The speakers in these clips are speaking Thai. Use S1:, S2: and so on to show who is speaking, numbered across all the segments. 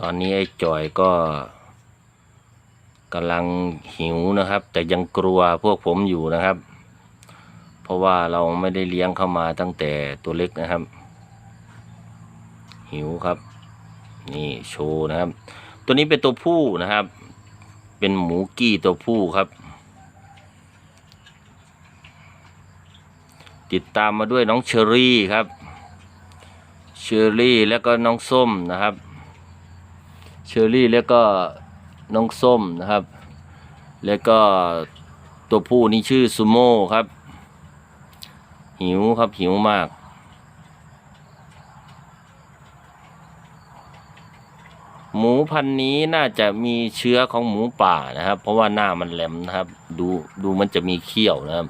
S1: ตอนนี้ไอ้จอยก็กำลังหิวนะครับ แต่ยังกลัวพวกผมอยู่นะครับ เพราะว่าเราไม่ได้เลี้ยงเข้ามาตั้งแต่ตัวเล็กนะครับ หิวครับ นี่โชว์นะครับ ตัวนี้เป็นตัวผู้นะครับ เป็นหมูกี้ตัวผู้ครับ ติดตามมาด้วยน้องเชอรี่ครับเชอรี่แล้วก็น้องส้มนะครับ เชอรี่แล้วก็น้องส้มนะครับ แล้วก็ตัวผู้นี่ชื่อซูโม่ครับ หิวครับหิวมาก หมูพันนี้น่าจะมีเชื้อของหมูป่านะครับ เพราะว่าหน้ามันแหลมนะครับ ดูดูมันจะมีเขี้ยวนะครับ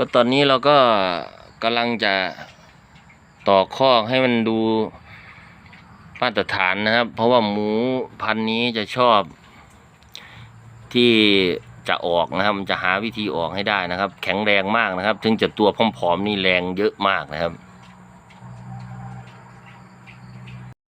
S1: ก็ตอนนี้เราก็กำลังจะต่อคอกให้มันดูมาตรฐานนะครับ เพราะว่าหมูพันธุ์นี้จะชอบที่จะออกนะครับ มันจะหาวิธีออกให้ได้นะครับ แข็งแรงมากนะครับ ถึงจะตัวผอมๆนี่แรงเยอะมากนะครับ